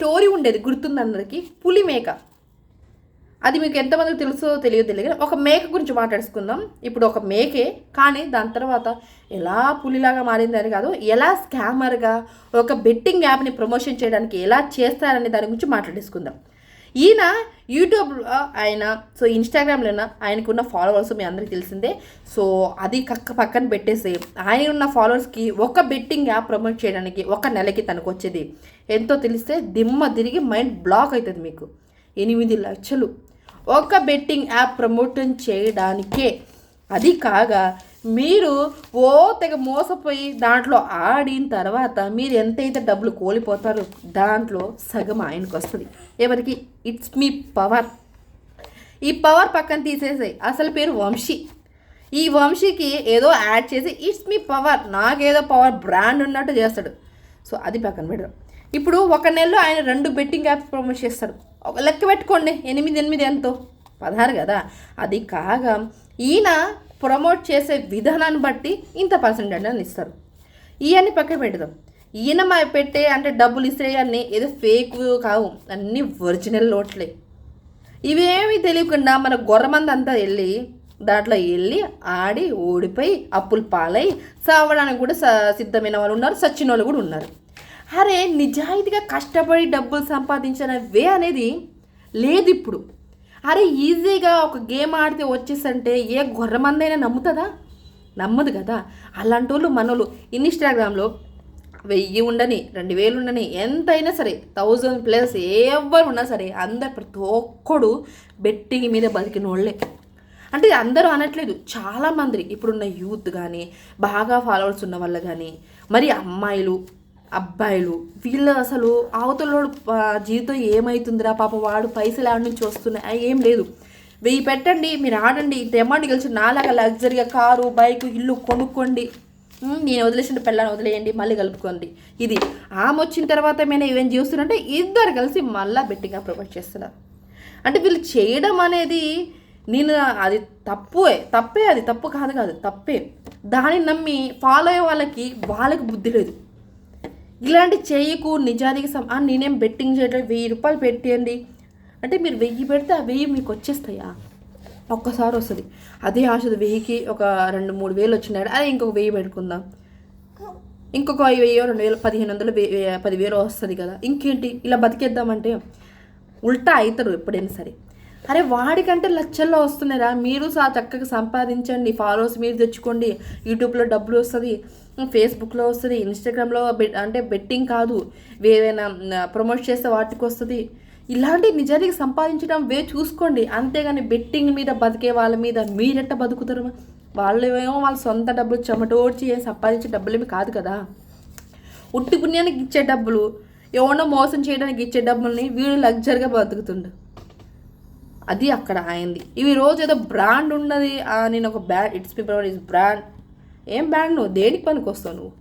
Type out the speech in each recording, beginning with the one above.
Story ఉండేది గుర్తుంది అందరికీ? పులి మేక. అది మీకు ఎంతమందికి తెలుసో తెలియదు తెలియదు ఒక మేక గురించి మాట్లాడుకుందాం. ఇప్పుడు ఒక మేకే కానీ దాని తర్వాత ఎలా పులిలాగా మారింది అని కాదు ఎలా స్కామర్గా ఒక బెట్టింగ్ యాప్ని ప్రమోషన్ చేయడానికి ఎలా చేస్తారనే దాని గురించి మాట్లాడేసుకుందాం. ఈయన యూట్యూబ్లో ఆయన సో ఇన్స్టాగ్రామ్లో ఆయనకున్న ఫాలోవర్స్ మీ అందరికీ తెలిసిందే. సో అది కక్క పక్కన పెట్టేసి ఆయన ఉన్న ఫాలోవర్స్కి ఒక బెట్టింగ్ యాప్ ప్రమోట్ చేయడానికి ఒక నెలకి తనకు వచ్చేది ఎంతో తెలిస్తే దిమ్మ తిరిగి మైండ్ బ్లాక్ అవుతుంది మీకు. ఎనిమిది లక్షలు. ఒక బెట్టింగ్ యాప్ ప్రమోషన్ చేయడానికే. అది కాగా మీరు ఓ తెగ మోసపోయి దాంట్లో ఆడిన తర్వాత మీరు ఎంతైతే డబ్బులు కోల్పోతారో దాంట్లో సగం ఆయనకు వస్తుంది. ఎవరికి? ఇట్స్ మీ పవర్ ఈ పవర్ పక్కన తీసేసాయి. అసలు పేరు వంశీ. ఈ వంశీకి ఏదో యాడ్ చేసి ఇట్స్ మీ పవర్ నాకేదో పవర్ బ్రాండ్ ఉన్నట్టు చేస్తాడు. సో అది పక్కన పెట్టడం ఇప్పుడు ఒక నెలలో ఆయన రెండు బెట్టింగ్ యాప్స్ ప్రమోట్ చేస్తాడు ఒక లెక్క పెట్టుకోండి ఎనిమిది ఎనిమిది ఎంతో. పదహారు కదా? అది కాగా ఈయన ప్రమోట్ చేసే విధానాన్ని బట్టి ఇంత పర్సెంటేజ్ అని ఇస్తారు. ఇవన్నీ పక్కన పెడదాం. ఈయన మా పెట్టే అంటే డబ్బులు ఇస్తే అన్నీ ఏదో ఫేక్ కావు. అన్నీ ఒరిజినల్ నోట్లే. ఇవేమీ తెలియకుండా మన గొర్రమంది అంతా వెళ్ళి దాంట్లో వెళ్ళి ఆడి ఓడిపోయి అప్పులు పాలై సావడానికి కూడా సిద్ధమైన వాళ్ళు ఉన్నారు సచ్చిన వాళ్ళు కూడా ఉన్నారు. అరే నిజాయితీగా కష్టపడి డబ్బులు సంపాదించిన వే అనేది లేదు ఇప్పుడు అరే ఈజీగా ఒక గేమ్ ఆడితే వచ్చేసంటే ఏ గొర్రమందైనా నమ్ముతుందా? నమ్మదు కదా. అలాంటి వాళ్ళు మనోళ్ళు ఇన్స్టాగ్రామ్లో వెయ్యి ఉండని రెండు వేలు ఉండని ఎంతైనా సరే థౌజండ్ ప్లస్ ఎవరు ఉన్నా సరే అందరు ప్రతి ఒక్కడు బెట్టింగ్ మీద బతికిన వాళ్ళే అంటే అందరూ అనట్లేదు. చాలామంది ఇప్పుడున్న యూత్ కానీ బాగా ఫాలోవర్స్ ఉన్న వాళ్ళు కానీ మరి అమ్మాయిలు అబ్బాయిలు వీళ్ళు అసలు అవతలోడు జీవితం ఏమవుతుందిరా పాప వాడు పైసలు ఆడి నుంచి వస్తున్నాయి. ఏం లేదు. వెయ్యి పెట్టండి మీరు ఆడండి. ఇంత అమౌంట్ గెలిచి నాలాగా లగ్జరీగా కారు బైక్ ఇల్లు కొనుక్కోండి. నేను వదిలేసిన పిల్లని వదిలేయండి మళ్ళీ కలుపుకోండి. ఇది ఆమె వచ్చిన తర్వాత మేము ఏం చూస్తున్నంటే ఇద్దరు కలిసి మళ్ళీ బెట్టింగ్గా ప్రొవైడ్ చేస్తున్నారు. అంటే వీళ్ళు చేయడం అనేది నేను అది తప్పుే తప్పే అది. తప్పు కాదు కాదు. తప్పే. దాన్ని నమ్మి ఫాలో అయ్యే వాళ్ళకి వాళ్ళకి బుద్ధి లేదు. ఇలాంటి చేయకు నిజానికి సమ నేనేం బెట్టింగ్ చేయడం వెయ్యి రూపాయలు పెట్టేయండి. అంటే మీరు వెయ్యి పెడితే ఆ వెయ్యి మీకు వచ్చేస్తాయా? ఒక్కసారి వస్తుంది. అదే ఆశ వెయ్యికి ఒక రెండు మూడు వేలు వచ్చినాడు అదే ఇంకొక వెయ్యి పెట్టుకుందాం. ఇంకొక వెయ్యో రెండు వేలు పదిహేను వందలు వే- పదివేలు వస్తుంది కదా. ఇంకేంటి? ఇలా బతికేద్దామంటే ఉల్టా అవుతారు ఎప్పుడైనా సరే. అరే వాడికంటే లక్షల్లో వస్తున్నారా మీరు సా చక్కగా సంపాదించండి ఫాలోవర్స్ మీరు తెచ్చుకోండి. యూట్యూబ్లో డబ్బులు వస్తుంది ఫేస్బుక్లో వస్తుంది ఇన్స్టాగ్రామ్లో అంటే బెట్టింగ్ కాదు. ఏవైనా ప్రమోట్ చేస్తే వాటికి వస్తుంది. ఇలాంటి నిజానికి సంపాదించడం వే చూసుకోండి. అంతేగాని బెట్టింగ్ మీద బతికే వాళ్ళ మీద మీరెట్ట బతుకుతారు? వాళ్ళు ఏమో వాళ్ళ సొంత డబ్బులు చెమటోడ్చి ఏం సంపాదించే డబ్బులేమి కాదు కదా. ఉట్టి పుణ్యానికి ఇచ్చే డబ్బులు ఎవరినో మోసం చేయడానికి ఇచ్చే డబ్బుల్ని వీడు లగ్జరీగా బతుకుతుండు. అది అక్కడ అయింది ఇవి రోజు ఏదో బ్రాండ్ ఉన్నది నేను ఒక brand it's people is brand. ఏం బ్రాండ్ నువ్వు? దేనికి పనికి వస్తావు నువ్వు?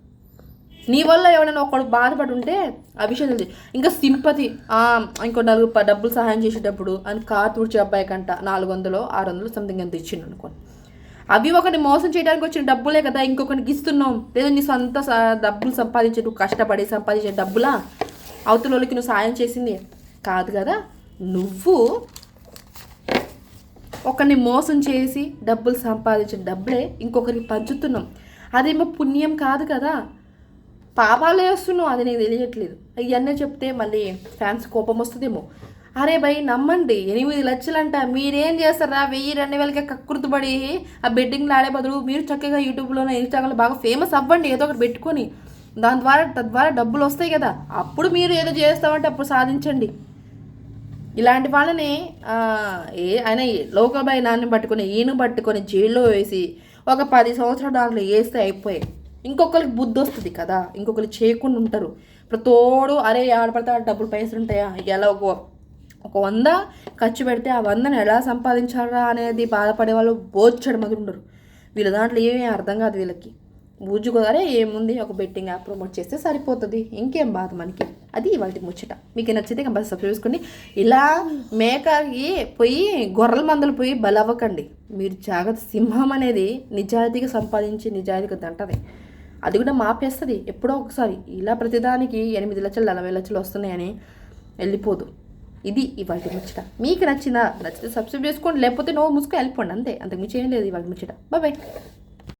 నీ వల్ల ఎవరైనా ఒకడు బాధపడి ఉంటే ఆ విషయం తెలిసి. ఇంకా సింపతి ఇంకో నలుగురు డబ్బులు సహాయం చేసేటప్పుడు అని కార్ తుడిచే అబ్బాయి కంట నాలుగు వందలు ఆరు వందలు సంథింగ్ ఎంత ఇచ్చిండు అనుకోండి అవి ఒకటి మోసం చేయడానికి వచ్చిన డబ్బులే కదా ఇంకొకరికి ఇస్తున్నాం లేదా నీ సొంత డబ్బులు సంపాదించే నువ్వు కష్టపడి సంపాదించే డబ్బులా? అవతల వాళ్ళకి నువ్వు సాయం చేసింది? కాదు కదా? నువ్వు ఒకరిని మోసం చేసి డబ్బులు సంపాదించిన డబ్బులే ఇంకొకరికి పంచుతున్నాం. అదేమో పుణ్యం కాదు కదా. పాపాలు వేస్తున్నావు అది నీకు తెలియట్లేదు. ఇవన్నీ చెప్తే మళ్ళీ ఫ్యాన్స్ కోపం వస్తుందేమో. అరే భయ్ నమ్మండి. ఎనిమిది లక్షలంట. మీరేం చేస్తారా? వెయ్యి రెండు వేలకి కక్కుర్తుపడి ఆ బెట్టింగ్లు ఆడే బదులు మీరు చక్కగా యూట్యూబ్లోనే ఇన్స్టాగ్రామ్లో బాగా ఫేమస్ అవ్వండి ఏదో ఒకటి పెట్టుకొని. దాని ద్వారా తద్వారా డబ్బులు వస్తాయి కదా. అప్పుడు మీరు ఏదో చేస్తామంటే అప్పుడు సాధించండి. ఇలాంటి వాళ్ళని ఏ ఆయన లోకల్ నాన్ని పట్టుకొని ఈయన పట్టుకొని జైల్లో వేసి ఒక పది సంవత్సరాలు దాంట్లో వేస్తే అయిపోయాయి. ఇంకొకరికి బుద్ధి వస్తుంది కదా ఇంకొకరు చేయకుండా ఉంటారు. ప్రతోడు అరే ఆడపడితే ఆడ డబ్బులు పైసలు ఉంటాయా? ఎలా ఒక ఒక వంద ఖర్చు పెడితే ఆ వందను ఎలా సంపాదించాలా అనేది బాధపడే వాళ్ళు బోచ్చడం మంది ఉండరు వీళ్ళ దాంట్లో ఏమీ అర్థం కాదు వీళ్ళకి. బూజుకోదారే ఏముంది? ఒక బెట్టింగ్ యాప్ ప్రమోట్ చేస్తే సరిపోతుంది. ఇంకేం బాధ మనకి? అది వాటి ముచ్చట. మీకు నచ్చితే కంపల్సరీ సబ్స్క్రైబ్ చేసుకోండి. ఇలా మేకకి పోయి గొర్రెల మందులు పోయి బలవ్వకండి. మీరు జాగ్రత్త సింహం అనేది నిజాయితీగా సంపాదించి నిజాయితీగా దంటది అది కూడా మాపేస్తుంది. ఎప్పుడో ఒకసారి. ఇలా ప్రతిదానికి ఎనిమిది లక్షలు నలభై లక్షలు వస్తున్నాయని వెళ్ళిపోదు. ఇది ఇవాళ ముచ్చట. మీకు నచ్చిందా నచ్చితే సబ్స్క్రైబ్ చేసుకోండి. లేకపోతే నో మూసుకొని వెళ్ళిపోండి. అంతే. అంతకు మించి ఏం లేదు ఇవాళ ముచ్చట. బాయ్